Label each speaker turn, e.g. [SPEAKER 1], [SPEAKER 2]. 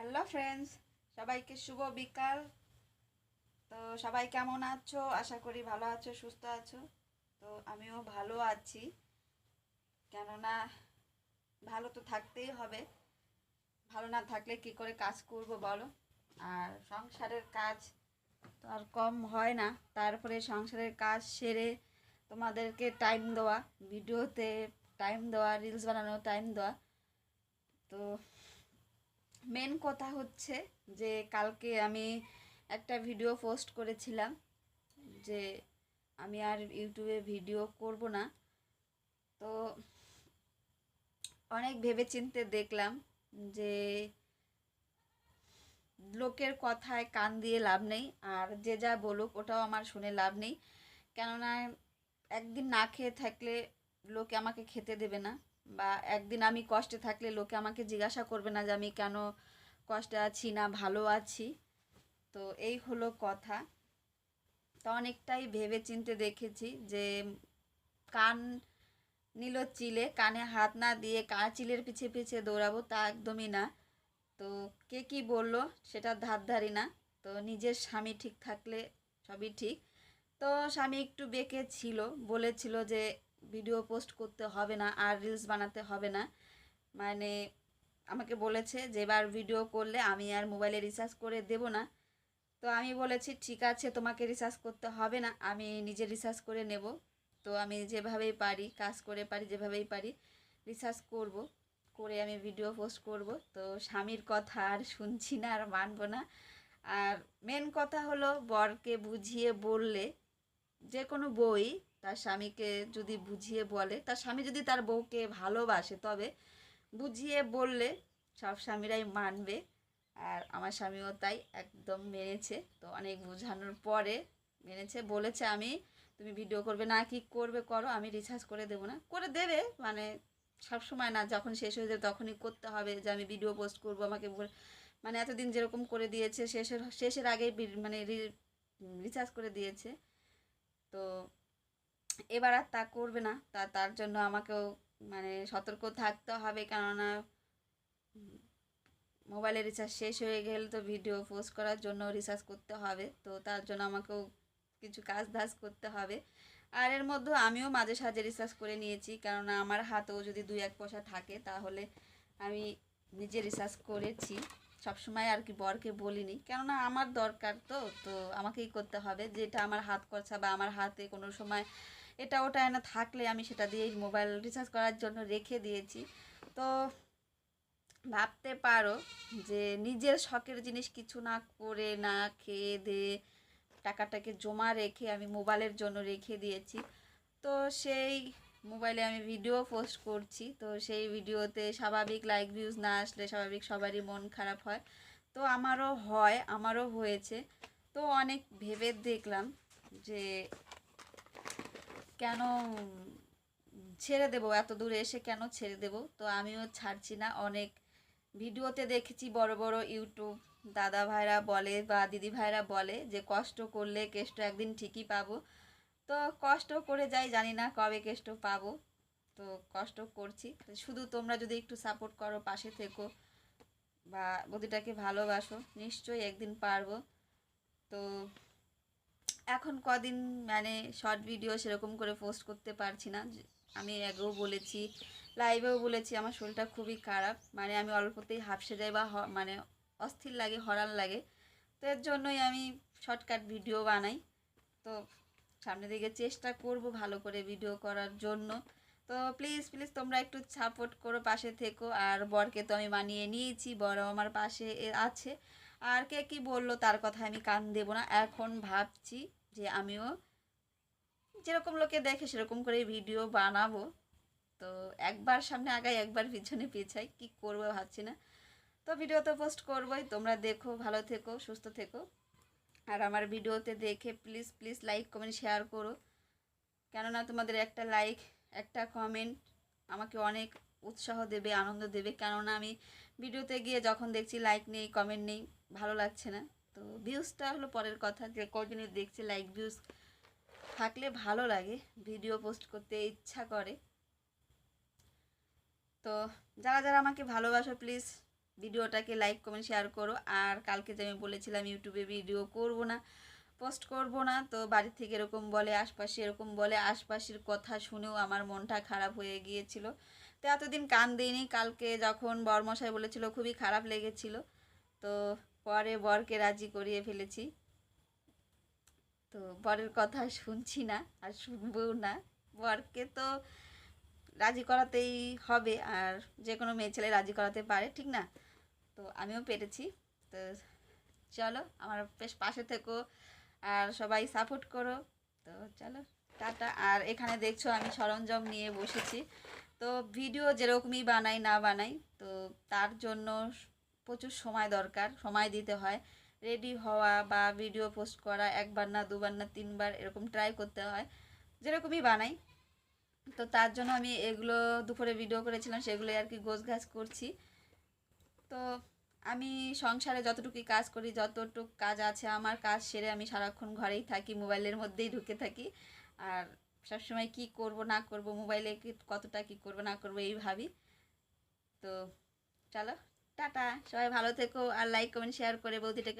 [SPEAKER 1] Hello friends, সবাইকে শুভ বিকাল। তো সবাই কেমন আছো? আশা করি ভালো আছো, সুস্থ আছো। তো আমিও ভালো আছি। কেননা ভালো তো থাকতেই হবে। ভালো না থাকলে কি করে কাজ করব বলো? আর সংসারের কাজ তো আর কম হয় না। তারপরে সংসারের কাজ সেরে তোমাদেরকে টাইম দেওয়া ভিডিওতে টাইম দেওয়া রিলস বানানো টাইম দেওয়া। তো মেন কথা হচ্ছে যে কালকে আমি একটা ভিডিও পোস্ট করেছিলাম যে আমি আর ইউটিউবে ভিডিও করব না। তো অনেক ভেবেচিন্তে দেখলাম যে লোকের কথায় কান দিয়ে লাভ নেই আর যে যা বলুক ওটাও আমার শুনে লাভ নেই। কেননা একদিন না খেয়ে থাকলে লোকে আমাকে খেতে দেবে না। বা একদিন আমি কষ্টে থাকলে লোকে আমাকে জিজ্ঞাসা করবে না যে আমি কেন কষ্টে আছি না ভালো আছি। তো এই হলো কথা। তো অনেকটাই ভেবে চিনতে দেখেছি যে কান নিল চিলে, কানে হাত না দিয়ে কা চিলের পিছে পিছে দৌড়াবো তা একদমই না। তো কে কি বলল সেটা ধার ধারি না। তো নিজের স্বামী ঠিক থাকলে সবই ঠিক। তো স্বামী একটু বেঁকে ছিল, বলেছিল যে ভিডিও পোস্ট করতে হবে না আর রিলস বানাতে হবে না। মানে আমাকে বলেছে যে এবার ভিডিও করলে আমি আর মোবাইলে রিচার্জ করে দেব না। তো আমি বলেছি, ঠিক আছে, তোমাকে রিচার্জ করতে হবে না, আমি নিজে রিচার্জ করে নেব। তো আমি যেভাবেই পারি, কাজ করে পারি, যেভাবেই পারি রিচার্জ করব। করে আমি ভিডিও পোস্ট করব। তো স্বামীর কথা আর শুনছি না আর মানব না। আর মেন কথা হলো বরকে বুঝিয়ে বললে যে কোনো বই তার স্বামীকে যদি বুঝিয়ে বলে, তার স্বামী যদি তার বউকে ভালোবাসে, তবে বুঝিয়ে বললে সব স্বামীরাই মানবে। আর আমার স্বামীও তাই একদম মেনেছে। তো অনেক বোঝানোর পরে মেনেছে, বলেছে আমি, তুমি ভিডিও করবে না, কি করবে করো, আমি রিচার্জ করে দেবো না। করে দেবে মানে সব সময় না, যখন শেষ হয়ে যাবে তখনই করতে হবে যে আমি ভিডিও পোস্ট করব, আমাকে মানে এতদিন যেরকম করে দিয়েছে, শেষের শেষের আগেই মানে রিচার্জ করে দিয়েছে। তো এবার আর তা করবে না। তা, তার জন্য আমাকেও মানে সতর্ক থাকতে হবে কেননা মোবাইলের রিচার্জ শেষ হয়ে গেলে তো ভিডিও পোস্ট করার জন্য রিচার্জ করতে হবে। তো তার জন্য আমাকেও কিছু কাজ ধাজ করতে হবে। আর এর মধ্যে আমিও মাঝে সাঝে রিচার্জ করে নিয়েছি। কেননা, আমার হাতেও যদি দুই এক পয়সা থাকে, তাহলে আমি নিজে রিচার্জ করেছি। সবসময় আর কি বরকে বলিনি। কেননা, আমার দরকার তো তো আমাকেই করতে হবে। যেটা আমার হাত খরচা বা আমার হাতে কোনো সময় এটা ওটা এনে থাকলে আমি সেটা দিয়েই মোবাইল রিচার্জ করার জন্য রেখে দিয়েছি। তো ভাবতে পারো যে নিজের শখের জিনিস কিছু না করে না খেয়ে দিয়ে টাকাটাকে জমা রেখে আমি মোবাইলের জন্য রেখে দিয়েছি। তো সেই মোবাইলে আমি ভিডিও পোস্ট করছি। তো সেই ভিডিওতে স্বাভাবিক লাইক ভিউজ না আসলে স্বাভাবিক সবারই মন খারাপ হয়। তো আমারও হয়, আমারও হয়েছে। তো অনেক ভেবে দেখলাম যে কেন ছেড়ে দেবো? এত দূরে এসে কেন ছেড়ে দেবো? তো আমিও ছাড়ছি না। অনেক ভিডিওতে দেখেছি বড় বড় ইউটিউব দাদা ভাইরা বলে বা দিদি ভাইরা বলে যে কষ্ট করলে কেষ্ট একদিন ঠিকই পাবো। তো কষ্ট করে যাই, জানি না কবে কেষ্ট পাবো। তো কষ্ট করছি। শুধু তোমরা যদি একটু সাপোর্ট করো, পাশে থেকো বা বদিটাকে ভালোবাসো, নিশ্চয়ই একদিন পারব। তো এখন কদিন মানে শর্ট ভিডিও সেরকম করে পোস্ট করতে পারছি না। আমি আগেও বলেছি লাইভেও বলেছি, আমার শরীরটা খুবই খারাপ। মানে আমি অল্পতেই হাফসে যাই বা মানে অস্থির লাগে, হরান লাগে। তো এর জন্যই আমি শর্টকাট ভিডিও বানাই। তো সামনের দিকে চেষ্টা করব ভালো করে ভিডিও করার জন্য। তো প্লিজ প্লিজ তোমরা একটু সাপোর্ট করো, পাশে থেকো। আর বরকে তো আমি মানিয়ে নিয়েছি বড় আমার পাশে আছে। আর কে কি বলল তার কথা আমি কান দেব না। এখন ভাবছি যে আমিও যেরকম লোকে দেখে সেরকম করে ভিডিও বানাবো। তো একবার সামনে আগাই, একবার পিছনে পিছাই, কি করব ভাবছি না। তো ভিডিও তো পোস্ট করবোই, তোমরা দেখো, ভালো থেকো, সুস্থ থেকো। আর আমার ভিডিওতে দেখে please please like comment share করো। কেননা তোমাদের একটা লাইক একটা কমেন্ট আমাকে অনেক উৎসাহ দেবে, আনন্দ দেবে। কেননা আমি ভিডিওতে গিয়ে যখন দেখছি লাইক নেই কমেন্ট নেই, ভালো লাগছে না। তো ভিউজটা হলো পরের কথা, যে কজনে দেখছে লাইক ভিউজ থাকলে ভালো লাগে ভিডিও পোস্ট করতে ইচ্ছা করে। তো যারা যারা আমাকে ভালোবাসো প্লিজ ভিডিওটাকে লাইক কমেন্ট শেয়ার করো। আর কালকে যে আমি বলেছিলাম ইউটিউবে ভিডিও করব না পোস্ট করব না, তো বাড়ি থেকে এরকম বলে, আশপাশে এরকম বলে, আশপাশের কথা শুনেও আমার মনটা খারাপ হয়ে গিয়েছিল। তো এতদিন কান দিইনি, কালকে যখন বরমশাই বলেছিল, খুবই খারাপ লেগেছিল। তো পরে বরকে রাজি করিয়ে ফেলেছি। তো বরের কথা শুনছি না, আর শুনবও না। বরকে তো রাজি করাতেই হবে, আর যে কোনো মেয়ে ছেলে রাজি করাতে পারে, ঠিক না? তো আমিও পেরেছি। তো চলো, আমার বেশ পাশে থেকো, আর সবাই সাপোর্ট করো। তো চলো, টাটা। আর এখানে দেখছ, আমি সরঞ্জাম নিয়ে বসেছি। তো ভিডিও যেরকমই বানাই, না বানাই, তো তার জন্য প্রচুর সময় দরকার, সময় দিতে হয়। রেডি হওয়া বা ভিডিও পোস্ট করা একবার না, দুবার না, তিনবার এরকম ট্রাই করতে হয়। যেরকমই বানাই। তো তার জন্য আমি এগুলো দুপুরে ভিডিও করেছিলাম, সেগুলোই আর কি গোছ গাছ করছি। তো আমি সংসারে যতটুকুই কাজ করি, যতটুকু কাজ আছে, আমার কাজ সেরে আমি সারাক্ষণ ঘরেই থাকি, মোবাইলের মধ্যেই ঢুকে থাকি। আর সবসময় কি করব, না করব, মোবাইলে কতটা কি করব, না করব, এই ভাবি। তো চলো। টাটা। সবাই ভালো থেকো আর লাইক কমেন্ট শেয়ার করে বৌদিটাকে